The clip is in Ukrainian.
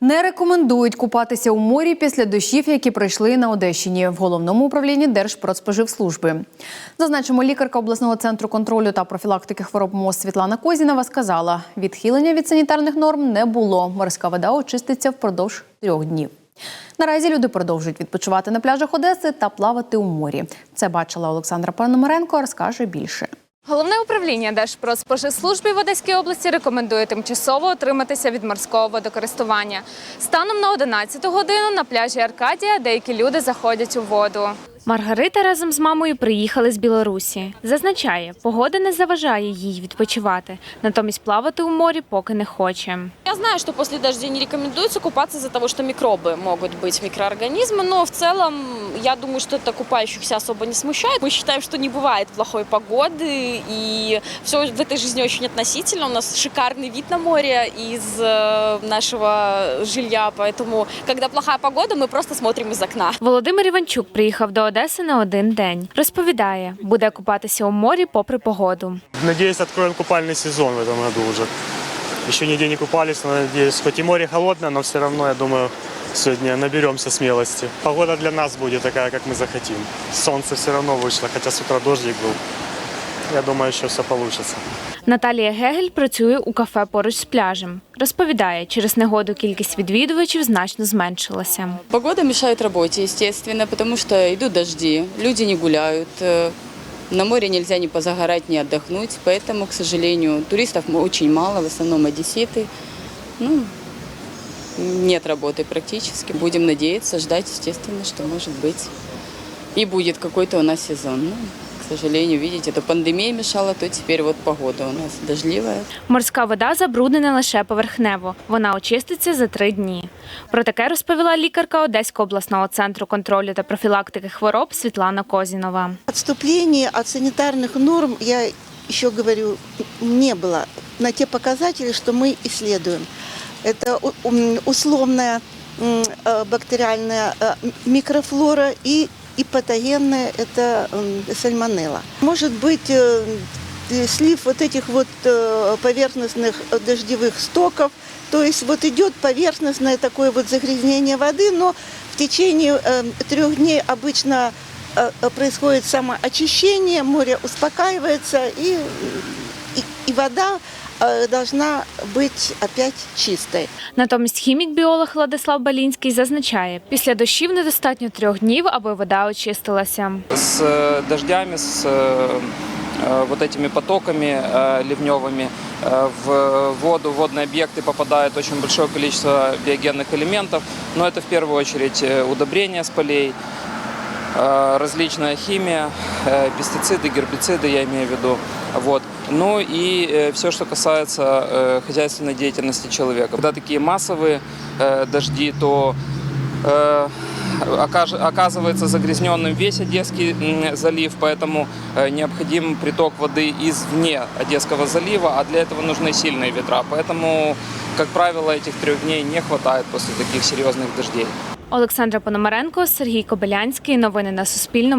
Не рекомендують купатися у морі після дощів, які прийшли на Одещині в головному управлінні Держпродспоживслужби. Зазначимо, лікарка обласного центру контролю та профілактики хвороб МОЗ Світлана Козінова сказала, відхилення від санітарних норм не було. Морська вода очиститься впродовж трьох днів. Наразі люди продовжують відпочивати на пляжах Одеси та плавати у морі. Це бачила Олександра Пономаренко, розкаже більше. Головне управління Держпродспоживслужби в Одеській області рекомендує тимчасово утриматися від морського водокористування. Станом на 11 годину на пляжі Аркадія деякі люди заходять у воду. Маргарита разом з мамою приїхали з Білорусі. Зазначає, погода не заважає їй відпочивати, натомість плавати у морі поки не хоче. Я знаю, что после дождей не рекомендуется купаться из-за того, что микробы могут быть, микроорганизмы, но в целом я думаю, что это купающихся особо не смущает. Мы считаем, что не бывает плохой погоды, и все в этой жизни очень относительно. У нас шикарный вид на море из э, нашего жилья, поэтому, когда плохая погода, мы просто смотрим из окна. Володимир Іванчук приїхав до Одеси на один день. Розповідає, буде купатися у морі попри погоду. Надеюсь, откроем купальный сезон в этом году уже. Еще нигде не купались, но надеюсь, хоть и море холодное, но все равно, я думаю, сегодня наберемся смелости. Погода для нас будет такая, как мы захотим. Солнце все равно вышло, хотя с утра дождик был. Я думаю, еще все получится. Наталія Гегель працює у кафе поруч з пляжем. Розповідає, через негоду кількість відвідувачів значно зменшилася. Погода мешает работе, естественно, потому что идут дожди, люди не гуляют, э, на море нельзя ни позагорать, ни отдохнуть, поэтому, к сожалению, туристов м- очень мало, в основном одесситы. Ну, нет работы практически. Будем надеяться, ждать, естественно, что может быть и будет какой-то у нас сезон. Ну, к сожалению, видите, то пандемия мешала, то теперь вот погода у нас дождливая. Морська вода забруднена лише поверхнево. Вона очиститься за три дні. Про таке розповіла лікарка Одеського обласного центру контролю та профілактики хвороб Світлана Козінова. Отступление от санитарных норм, я еще говорю, не было на те показатели, что мы исследуем. Это у- ум, условная м, э, бактериальная э, м- микрофлора и, и патогенная – это м, сальмонелла. Может быть, э, э, слив вот этих вот э, поверхностных э, дождевых стоков, то есть вот идет поверхностное такое вот загрязнение воды, но в течение э, трех дней обычно э, э, происходит самоочищение, море успокаивается и, и, и вода э, должна быть опять чистой. Натомість хімік-біолог Владислав Балінський зазначає, після дощів недостатньо трьох днів, аби вода очистилася. с э, дождями, с э, э, вот этими потоками э, ливневыми э, в воду, в водные объекты попадает очень большое количество биогенных элементов, но это в первую очередь э, удобрения с полей, э, различная химия, э, пестициды, гербициды, я имею в виду. Вот. Ну и все, что касается э, хозяйственной деятельности человека. Когда такие массовые э, дожди, то э, окаж- оказывается загрязненным весь Одесский м, залив, поэтому э, необходим приток воды извне Одесского залива, а для этого нужны сильные ветра. Поэтому, как правило, этих трех дней не хватает после таких серьезных дождей. Олександра Пономаренко, Сергій Кобилянський. Новини на Суспільному.